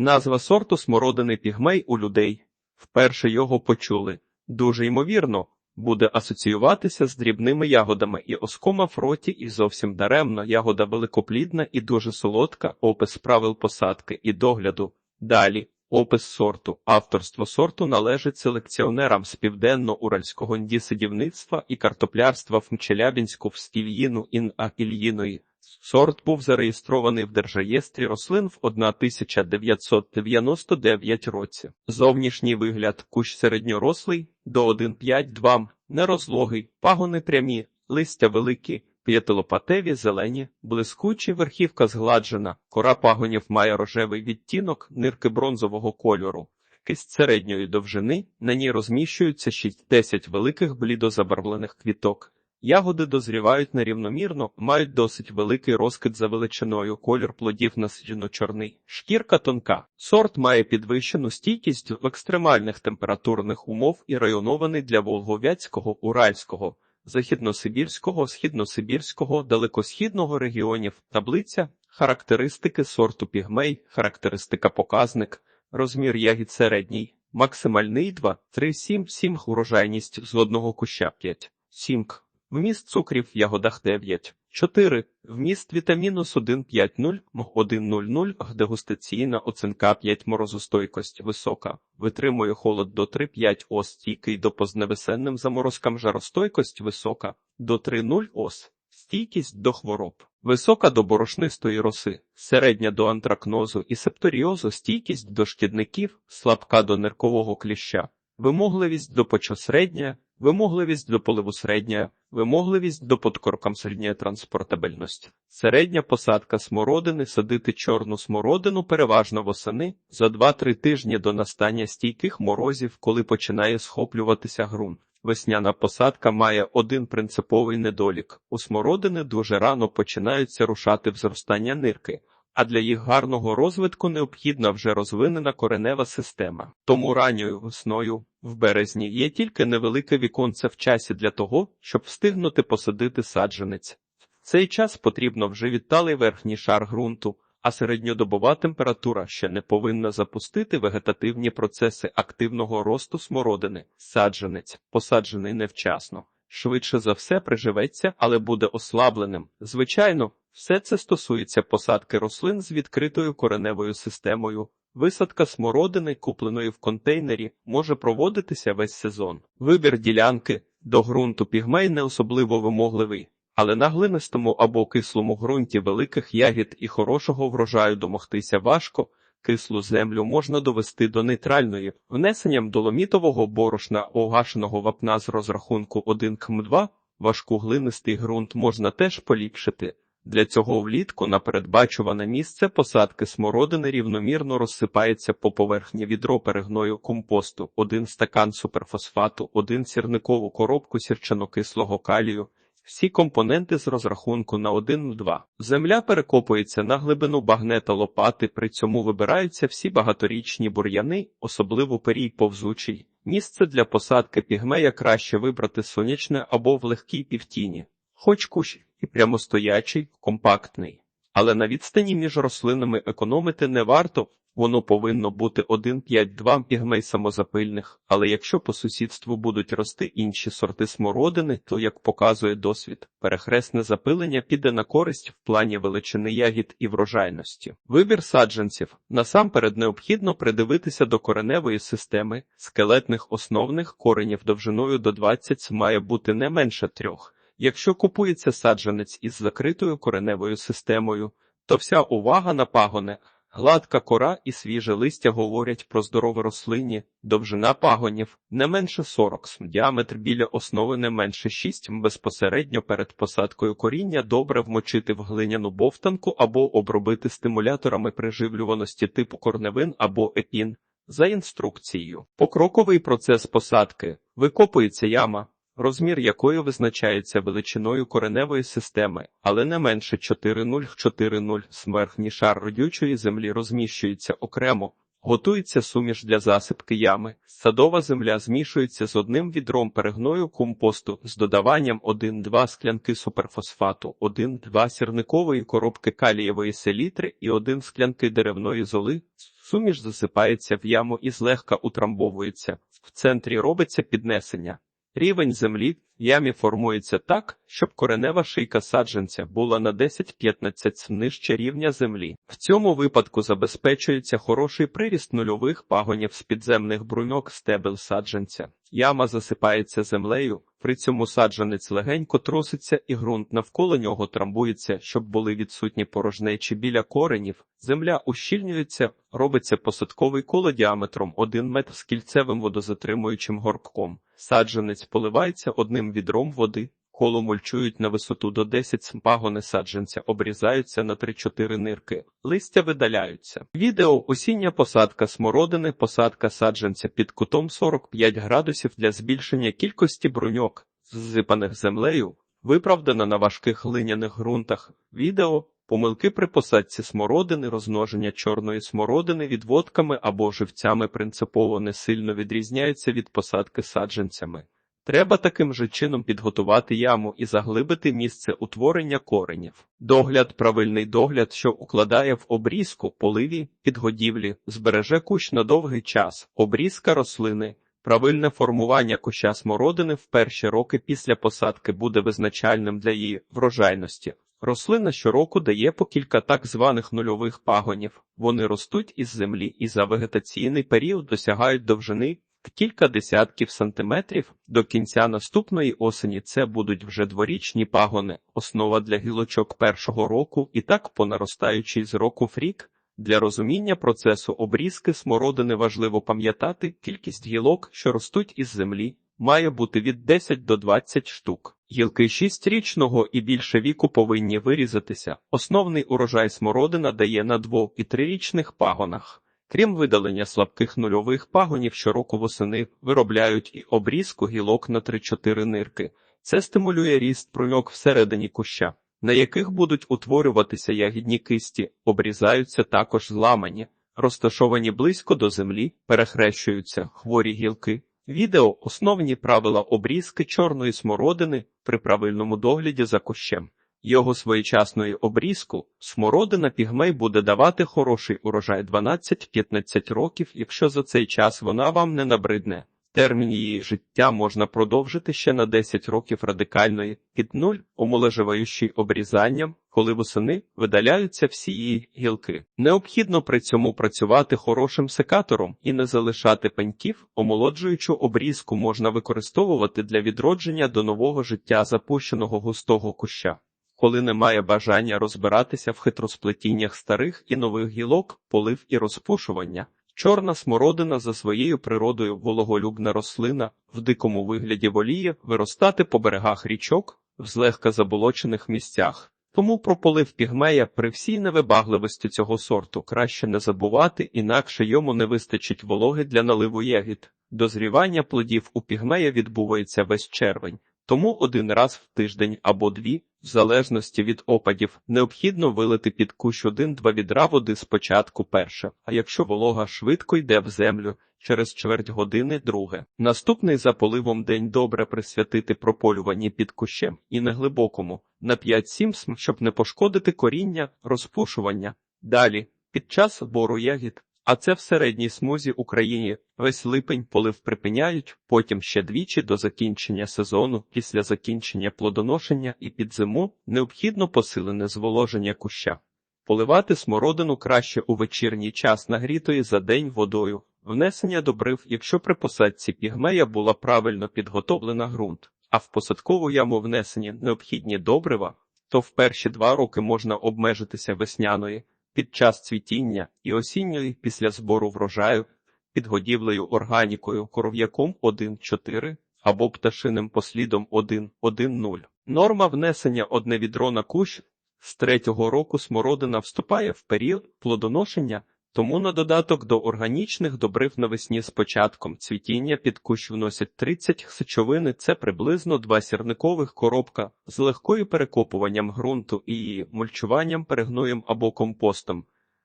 Назва сорту смородини пігмей у людей. Вперше його почули. Дуже ймовірно, буде асоціюватися з дрібними ягодами і оскома в роті, і зовсім даремно. Ягода великоплідна і дуже солодка, опис правил посадки і догляду. Далі. Опис сорту. Авторство сорту належить селекціонерам з південно-уральського індісидівництва і картоплярства в Челябінську в Стільїну ін Акільїної. Сорт був зареєстрований в Держреєстрі рослин в 1999 році. Зовнішній вигляд кущ середньорослий до 1,5-2 м, нерозлогий, пагони прямі, листя великі, п'ятилопатеві, зелені, блискучі, верхівка згладжена, кора пагонів має рожевий відтінок, нирки бронзового кольору. Кисть середньої довжини, на ній розміщуються 6-10 великих блідозабарвлених квіток. Ягоди дозрівають нерівномірно, мають досить великий розкид за величиною, колір плодів насичено-чорний, шкірка тонка. Сорт має підвищену стійкість в екстремальних температурних умов і районований для Волговятського, Уральського, Західносибірського, Східносибірського, Далекосхідного регіонів. Таблиця, характеристики сорту пігмей, характеристика показник, розмір ягід середній, максимальний 2, 3, 7, 7, урожайність з одного куща 5, 7. Вміст цукрів в ягодах 9. 4. Вміст вітамінус 1,50, М1,00, дегустаційна оцінка 5 морозостойкость висока, витримує холод до 3,5 ос, стійкий до позневесенним заморозкам жаростойкость висока, до 3,0 ос, стійкість до хвороб, висока до борошнистої роси, середня до антракнозу і септоріозу, стійкість до шкідників, слабка до ниркового кліща, вимогливість до почосередня, Вимогливість до поливу середня, вимогливість до подкоркам середня транспортабельність. Середня посадка смородини садити чорну смородину переважно восени за 2-3 тижні до настання стійких морозів, коли починає схоплюватися ґрунт. Весняна посадка має один принциповий недолік. У смородини дуже рано починаються рушати в зростання нирки, а для їх гарного розвитку необхідна вже розвинена коренева система. Тому ранньою весною, в березні, є тільки невелике віконце в часі для того, щоб встигнути посадити саджанець. В цей час потрібно вже відталий верхній шар ґрунту, а середньодобова температура ще не повинна запустити вегетативні процеси активного росту смородини. Саджанець, посаджений невчасно. Швидше за все приживеться, але буде ослабленим. Звичайно, все це стосується посадки рослин з відкритою кореневою системою. Висадка смородини, купленої в контейнері, може проводитися весь сезон. Вибір ділянки до ґрунту пігмей не особливо вимогливий, але на глинистому або кислому ґрунті великих ягід і хорошого врожаю домогтися важко. Кислу землю можна довести до нейтральної внесенням доломітового борошна огашеного вапна з розрахунку 1 км2, важку глинистий ґрунт можна теж поліпшити. Для цього влітку на передбачуване місце посадки смородини рівномірно розсипається по поверхні відро перегною компосту, один стакан суперфосфату, один сірникову коробку сірчанокислого калію, всі компоненти з розрахунку на 1-2. Земля перекопується на глибину багнета лопати, при цьому вибираються всі багаторічні бур'яни, особливо перій повзучий. Місце для посадки пігмея краще вибрати сонячне або в легкій півтіні, хоч кущ і прямостоячий, компактний. Але на відстані між рослинами економити не варто, воно повинно бути 1,5-2 пігмей самозапильних, але якщо по сусідству будуть рости інші сорти смородини, то, як показує досвід, перехресне запилення піде на користь в плані величини ягід і врожайності. Вибір саджанців насамперед необхідно придивитися до кореневої системи, скелетних основних коренів довжиною до 20 має бути не менше трьох. Якщо купується саджанець із закритою кореневою системою, то вся увага на пагони, гладка кора і свіже листя говорять про здорове рослині, довжина пагонів не менше 40 см, діаметр біля основи не менше 6 м. Безпосередньо перед посадкою коріння добре вмочити в глиняну бовтанку або обробити стимуляторами приживлюваності типу корневин або епін. За інструкцією, покроковий процес посадки викопується яма розмір якої визначається величиною кореневої системи, але не менше 4,0-4,0 смерхній шар родючої землі розміщується окремо. Готується суміш для засипки ями. Садова земля змішується з одним відром перегною компосту з додаванням 1-2 склянки суперфосфату, 1-2 сірникової коробки калієвої селітри і 1 склянки деревної золи. Суміш засипається в яму і злегка утрамбовується. В центрі робиться піднесення. Рівень землі в ямі формується так, щоб коренева шийка саджанця була на 10-15 нижче рівня землі. В цьому випадку забезпечується хороший приріст нульових пагонів з підземних бруньок стебел саджанця. Яма засипається землею, при цьому саджанець легенько труситься і ґрунт навколо нього трамбується, щоб були відсутні порожнечі біля коренів. Земля ущільнюється, робиться посадковий коло діаметром 1 метр з кільцевим водозатримуючим горбком. Саджанець поливається одним відром води. Коло мульчують на висоту до 10 см, пагони саджанця обрізаються на 3-4 нирки, листя видаляються. Відео осіння посадка смородини, посадка саджанця під кутом 45 градусів для збільшення кількості бруньок, зсипаних землею, виправдана на важких глиняних ґрунтах. Відео Помилки при посадці смородини, розмноження чорної смородини відводками або живцями принципово не сильно відрізняються від посадки саджанцями. Треба таким же чином підготувати яму і заглибити місце утворення коренів. Догляд, правильний догляд, що укладає в обрізку, поливі, підгодівлі, збереже кущ на довгий час, обрізка рослини. Правильне формування куща смородини в перші роки після посадки буде визначальним для її врожайності. Рослина щороку дає по кілька так званих нульових пагонів. Вони ростуть із землі і за вегетаційний період досягають довжини в кілька десятків сантиметрів. До кінця наступної осені це будуть вже дворічні пагони, основа для гілочок першого року і так по наростаючій з року в рік. Для розуміння процесу обрізки смородини важливо пам'ятати кількість гілок, що ростуть із землі, має бути від 10 до 20 штук. Гілки шістрічного і більше віку повинні вирізатися. Основний урожай смородина дає на двох і трирічних пагонах. Крім видалення слабких нульових пагонів, щороку восени виробляють і обрізку гілок на 3-4 нирки. Це стимулює ріст пруньок всередині куща, на яких будуть утворюватися ягідні кисті, обрізаються також зламані, розташовані близько до землі, перехрещуються хворі гілки. Відео основні правила обрізки чорної смородини при правильному догляді за кущем. Його своєчасної обрізку смородина пігмей буде давати хороший урожай 12-15 років, якщо за цей час вона вам не набридне. Термін її життя можна продовжити ще на 10 років радикальної під нуль, омолеживаючи обрізанням, коли восени видаляються всі її гілки. Необхідно при цьому працювати хорошим секатором і не залишати пеньків, омолоджуючу обрізку можна використовувати для відродження до нового життя запущеного густого куща. Коли немає бажання розбиратися в хитросплетіннях старих і нових гілок, полив і розпушування. Чорна смородина за своєю природою вологолюбна рослина в дикому вигляді воліє виростати по берегах річок в злегка заболочених місцях. Тому про полив пігмея при всій невибагливості цього сорту краще не забувати, інакше йому не вистачить вологи для наливу ягід. Дозрівання плодів у пігмея відбувається весь червень. Тому один раз в тиждень або дві, в залежності від опадів, необхідно вилити під кущ один-два відра води спочатку перше, а якщо волога швидко йде в землю, через чверть години друге. Наступний за поливом день добре присвятити прополюванні під кущем і неглибокому, на 5-7 см, щоб не пошкодити коріння, розпушування. Далі, під час збору ягід, а це в середній смузі Україні весь липень полив припиняють, потім ще двічі до закінчення сезону, після закінчення плодоношення і під зиму необхідно посилене зволоження куща. Поливати смородину краще у вечірній час нагрітої за день водою, внесення добрив, якщо при посадці пігмея була правильно підготовлена ґрунт, а в посадкову яму внесені необхідні добрива, то в перші два роки можна обмежитися весняної під час цвітіння і осінньої після збору врожаю, під годівлею органікою коров'яком 1,4 або пташиним послідом 1,1,0. Норма внесення одне відро на кущ з третього року смородина вступає в період плодоношення тому на додаток до органічних добрив навесні з початком цвітіння під кущ вносять 30 сечовини, це приблизно два сірникових коробка з легкою перекопуванням ґрунту і мульчуванням, перегноєм або компостом.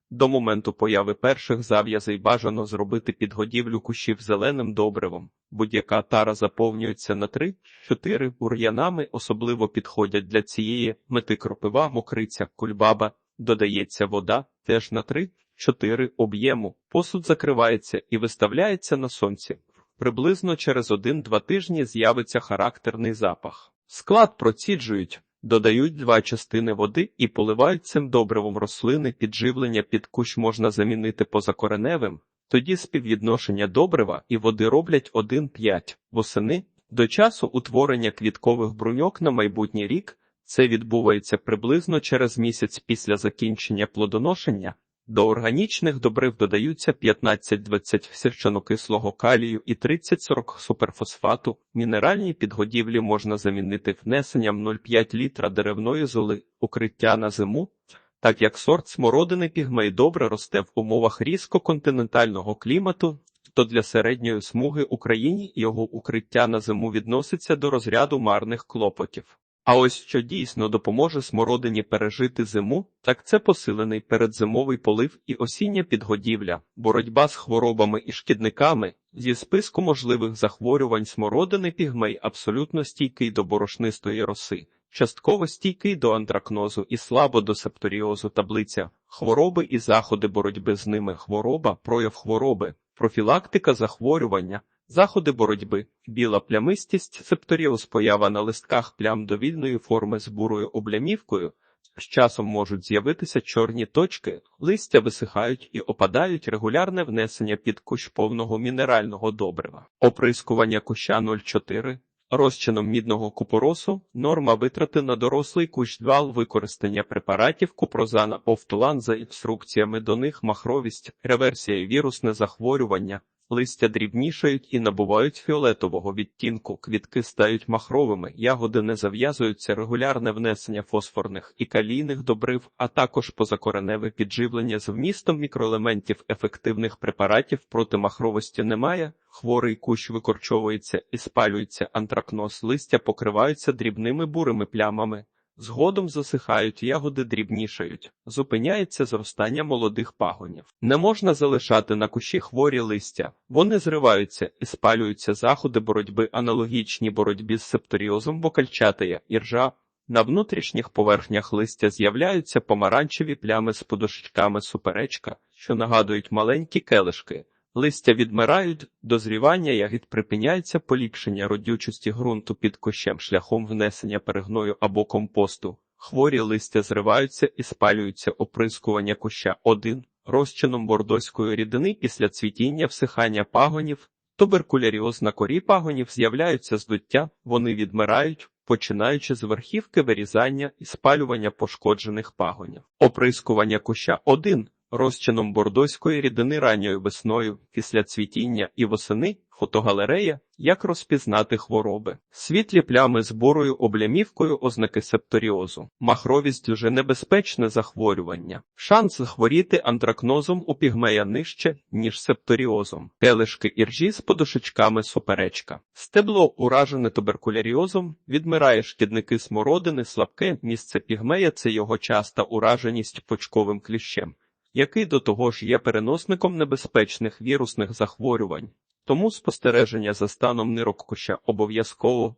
До моменту появи перших зав'язей бажано зробити підгодівлю кущів зеленим добривом. Будь-яка тара заповнюється на 3-4 бур'янами, особливо підходять для цієї мети кропива, мокриця, кульбаба, додається вода теж на 3 4 об'єму. Посуд закривається і виставляється на сонці. Приблизно через 1-2 тижні з'явиться характерний запах. Склад проціджують, додають два частини води і поливають цим добривом рослини. Підживлення під кущ можна замінити позакореневим. Тоді співвідношення добрива і води роблять 1,5 восени. До часу утворення квіткових бруньок на майбутній рік це відбувається приблизно через місяць після закінчення плодоношення. До органічних добрив додаються 15-20 сірчанокислого калію і 30-40 суперфосфату. Мінеральні підгодівлі можна замінити внесенням 0,5 літра деревної золи, укриття на зиму, так як сорт смородини пігмей добре росте в умовах різко-континентального клімату, то для середньої смуги Україні його укриття на зиму відноситься до розряду марних клопотів. А ось що дійсно допоможе смородині пережити зиму, так це посилений передзимовий полив і осіння підгодівля, боротьба з хворобами і шкідниками. Зі списку можливих захворювань смородини пігмей абсолютно стійкий до борошнистої роси, частково стійкий до антракнозу і слабо до септоріозу таблиця, хвороби і заходи боротьби з ними, хвороба, прояв хвороби, профілактика захворювання. Заходи боротьби, біла плямистість, септоріоз поява на листках плям довільної форми з бурою облямівкою. З часом можуть з'явитися чорні точки, листя висихають і опадають регулярне внесення під кущ повного мінерального добрива. Оприскування куща 0,4, розчином мідного купоросу, норма витрати на дорослий кущ 2 використання препаратів купрозана повтулан за інструкціями до них махровість, реверсія вірусне захворювання. Листя дрібнішають і набувають фіолетового відтінку, квітки стають махровими, ягоди не зав'язуються, регулярне внесення фосфорних і калійних добрив, а також позакореневе підживлення з вмістом мікроелементів ефективних препаратів проти махровості немає. Хворий кущ викорчовується і спалюється антракноз, листя покриваються дрібними бурими плямами. Згодом засихають, ягоди дрібнішають, зупиняється зростання молодих пагонів. Не можна залишати на кущі хворі листя, вони зриваються і спалюються заходи боротьби, аналогічні боротьбі з септоріозом бокальчатия, іржа. На внутрішніх поверхнях листя з'являються помаранчеві плями з подушечками суперечка, що нагадують маленькі келишки. Листя відмирають, дозрівання ягід припиняється поліпшення родючості ґрунту під кущем шляхом внесення перегною або компосту. Хворі листя зриваються і спалюються оприскування куща 1 розчином бордоської рідини після цвітіння всихання пагонів. Туберкуляріоз на корі пагонів з'являються здуття, вони відмирають, починаючи з верхівки вирізання і спалювання пошкоджених пагонів. Оприскування куща 1 розчином бордоської рідини ранньою весною, після цвітіння і восени, фотогалерея, як розпізнати хвороби, світлі плями з бурою облямівкою ознаки септоріозу, махровість дуже небезпечне захворювання, шанс захворіти антракнозом у пігмея нижче, ніж септоріозом, келишки іржі з подушечками соперечка, стебло уражене туберкуляріозом, відмирає шкідники смородини, слабке місце пігмея це його часта ураженість почковим кліщем який до того ж є переносником небезпечних вірусних захворювань, тому спостереження за станом нироккуща обов'язково.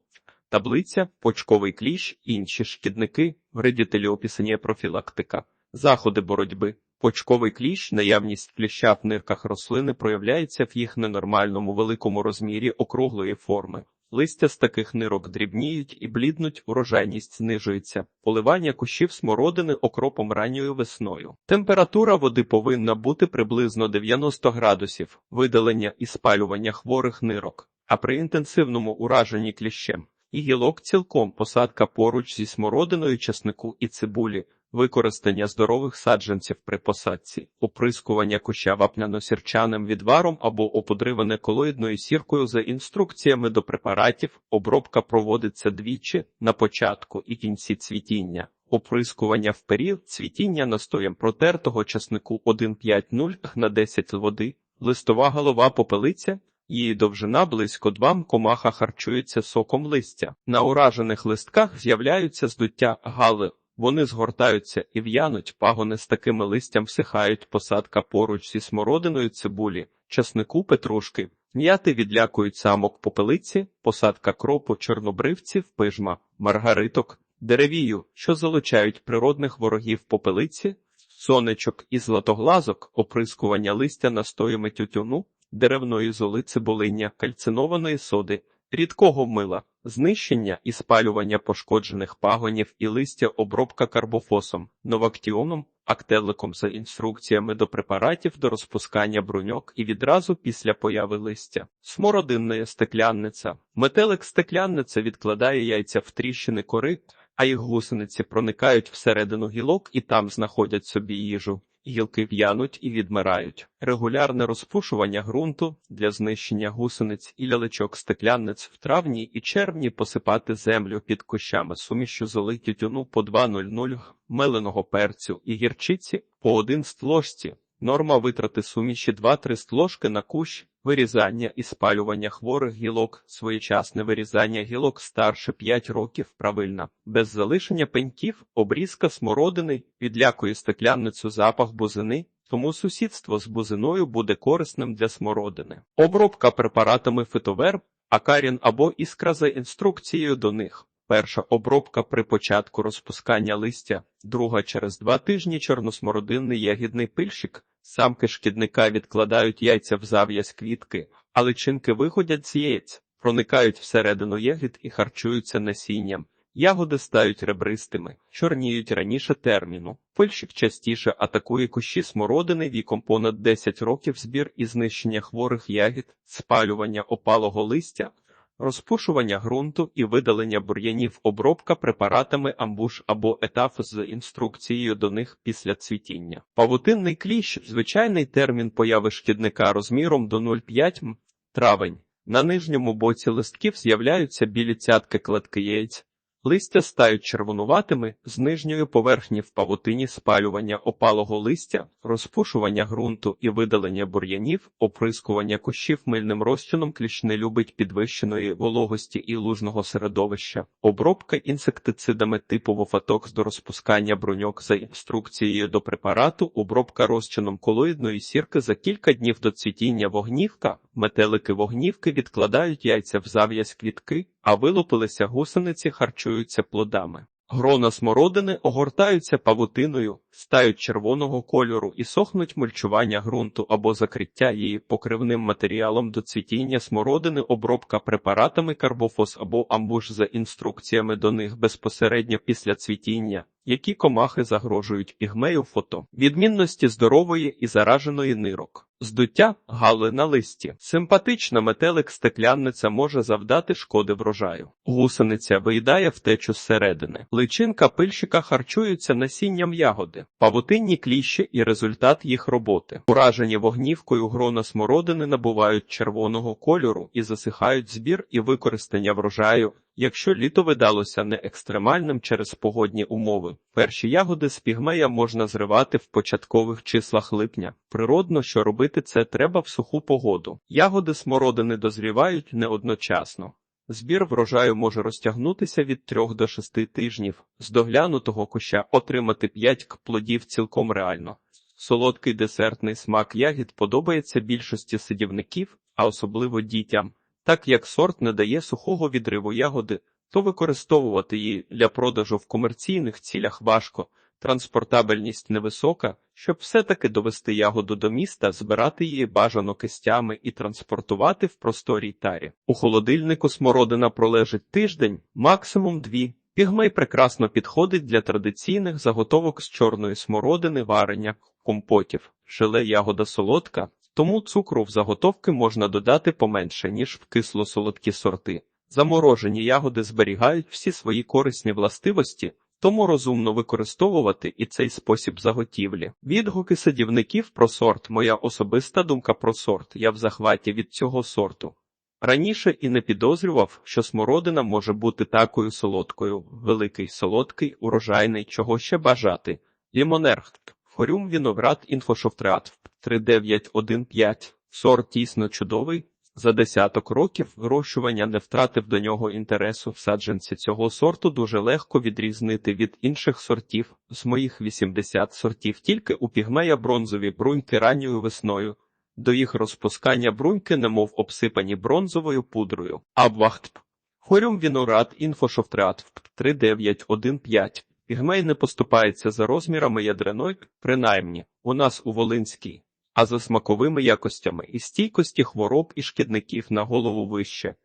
Таблиця, почковий кліщ, інші шкідники, вредителі описання профілактика, заходи боротьби. Почковий кліщ, наявність кліща в нирках рослини проявляється в їх ненормальному великому розмірі округлої форми. Листя з таких нирок дрібніють і бліднуть, урожайність знижується, поливання кущів смородини окропом ранньою весною. Температура води повинна бути приблизно 90 градусів, видалення і спалювання хворих нирок, а при інтенсивному ураженні кліщем і гілок цілком. Посадка поруч зі смородиною часнику і цибулі, використання здорових саджанців при посадці, оприскування куща вапняно-сірчаним відваром або опудриване колоїдною сіркою за інструкціями до препаратів, обробка проводиться двічі на початку і кінці цвітіння. Оприскування в період цвітіння настоєм протертого часнику 1,5-0 на 10 води, листова голова попелиця, Її довжина близько 2 комаха харчується соком листя. На уражених листках з'являються здуття гали, вони згортаються і в'януть, пагони з такими листям всихають, посадка поруч зі смородиною цибулі, часнику петрушки, м'яти відлякують самок попелиці, посадка кропу, чорнобривців, пижма, маргариток, деревію, що залучають природних ворогів попелиці, сонечок і златоглазок, оприскування листя настоями тютюну, деревної золи цибулиння, кальцинованої соди, рідкого мила, знищення і спалювання пошкоджених пагонів і листя обробка карбофосом, новактіоном, актеликом за інструкціями до препаратів до розпускання бруньок і відразу після появи листя. Смородинна стеклянниця. Метелик стеклянниця відкладає яйця в тріщини кори, а їх гусениці проникають всередину гілок і там знаходять собі їжу. Гілки в'януть і відмирають. Регулярне розпушування ґрунту для знищення гусениць і лялечок стеклянниць в травні і червні посипати землю під кущами сумішю золи тютюну по 2,00 меленого перцю і гірчиці по 1 стложці. Норма витрати суміші 2-3 стложки на кущ, вирізання і спалювання хворих гілок, своєчасне вирізання гілок старше 5 років правильно, без залишення пеньків, обрізка смородини, відлякує стеклянницю запах бузини, тому сусідство з бузиною буде корисним для смородини. Обробка препаратами фитоверб, акарін або іскра за інструкцією до них. Перша обробка при початку розпускання листя, друга через два тижні чорносмородинний ягідний пильщик. Самки шкідника відкладають яйця в зав'язь квітки, а личинки виходять з яєць, проникають всередину ягід і харчуються насінням. Ягоди стають ребристими, чорніють раніше терміну. Пильщик частіше атакує кущі смородини віком понад 10 років збір і знищення хворих ягід, спалювання опалого листя, розпушування ґрунту і видалення бур'янів, обробка препаратами амбуш або етаф з інструкцією до них після цвітіння. Павутинний кліщ звичайний термін появи шкідника розміром до 0,5 м. травень. На нижньому боці листків з'являються білі цятки кладки яєць. Листя стають червонуватими, з нижньої поверхні в павутині спалювання опалого листя, розпушування ґрунту і видалення бур'янів, оприскування кущів мильним розчином кліщ не любить підвищеної вологості і лужного середовища, обробка інсектицидами типу вофатокс до розпускання бруньок за інструкцією до препарату, обробка розчином колоїдної сірки за кілька днів до цвітіння вогнівка, метелики вогнівки відкладають яйця в зав'язь квітки, а вилупилися гусениці харчуються плодами. Грона смородини огортаються павутиною, стають червоного кольору і сохнуть мульчування ґрунту або закриття її покривним матеріалом до цвітіння смородини, обробка препаратами карбофос або амбуш за інструкціями до них безпосередньо після цвітіння, які комахи загрожують пігмею фото, відмінності здорової і зараженої нирок. Здуття гали на листі. Симпатична метелик стеклянниця може завдати шкоди врожаю. Гусениця виїдає втечу зсередини. Личинка пильщика харчується насінням ягоди, павутинні кліщі і результат їх роботи. Уражені вогнівкою грона смородини набувають червоного кольору і засихають збір і використання врожаю. Якщо літо видалося не екстремальним через погодні умови, перші ягоди з пігмея можна зривати в початкових числах липня. Природно, що робити це треба в суху погоду. Ягоди смородини дозрівають не одночасно. Збір врожаю може розтягнутися від 3 до 6 тижнів. З доглянутого куща отримати 5 плодів цілком реально. Солодкий десертний смак ягід подобається більшості сидівників, а особливо дітям. Так як сорт не дає сухого відриву ягоди, то використовувати її для продажу в комерційних цілях важко, транспортабельність невисока, щоб все-таки довести ягоду до міста, збирати її бажано кистями і транспортувати в просторій тарі. У холодильнику смородина пролежить тиждень, максимум дві. Пігмей прекрасно підходить для традиційних заготовок з чорної смородини, варення, компотів, желе ягода солодка, тому цукру в заготовки можна додати поменше, ніж в кисло-солодкі сорти. Заморожені ягоди зберігають всі свої корисні властивості, тому розумно використовувати і цей спосіб заготівлі. Відгуки садівників про сорт моя особиста думка про сорт. Я в захваті від цього сорту. Раніше і не підозрював, що смородина може бути такою солодкою, великий, солодкий, урожайний, чого ще бажати. Лімонерхт, хорюм віноград інфошофтреат 3915. Сорт тісно чудовий. За десяток років вирощування не втратив до нього інтересу. Саджанці цього сорту дуже легко відрізнити від інших сортів. З моїх 80 сортів тільки у пігмея бронзові бруньки ранньою весною. До їх розпускання бруньки немов обсипані бронзовою пудрою. Абвахт. Хорюм вінорад інфошофтреат 3915. Пігмей не поступається за розмірами ядреної, принаймні, у нас у Волинській, а за смаковими якостями і стійкості хвороб і шкідників на голову вище.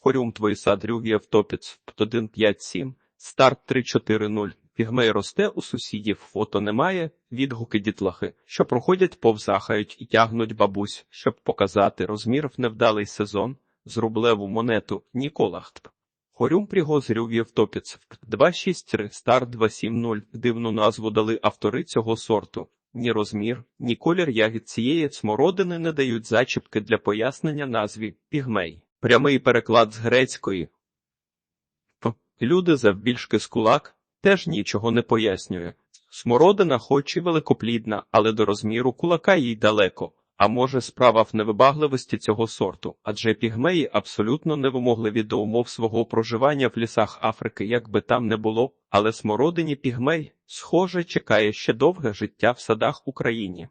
Хорюм твої сад Рюв'єв Топіц. 157, старт 340. Пігмей росте у сусідів, фото немає, відгуки дітлахи, що проходять повзахають і тягнуть бабусь, щоб показати розмір в невдалий сезон, з рублеву монету Ніколахт. Хорюм пригоз Рюв'єв Топіц 263, старт 270. Дивну назву дали автори цього сорту. Ні розмір, ні колір ягід цієї смородини не дають зачіпки для пояснення назві пігмей. Прямий переклад з грецької. П. Люди завбільшки з кулак теж нічого не пояснює. Смородина хоч і великоплідна, але до розміру кулака їй далеко. А може, справа в невибагливості цього сорту, адже пігмеї абсолютно невимогливі до умов свого проживання в лісах Африки, як би там не було, але смородині пігмей, схоже, чекає ще довге життя в садах Україні.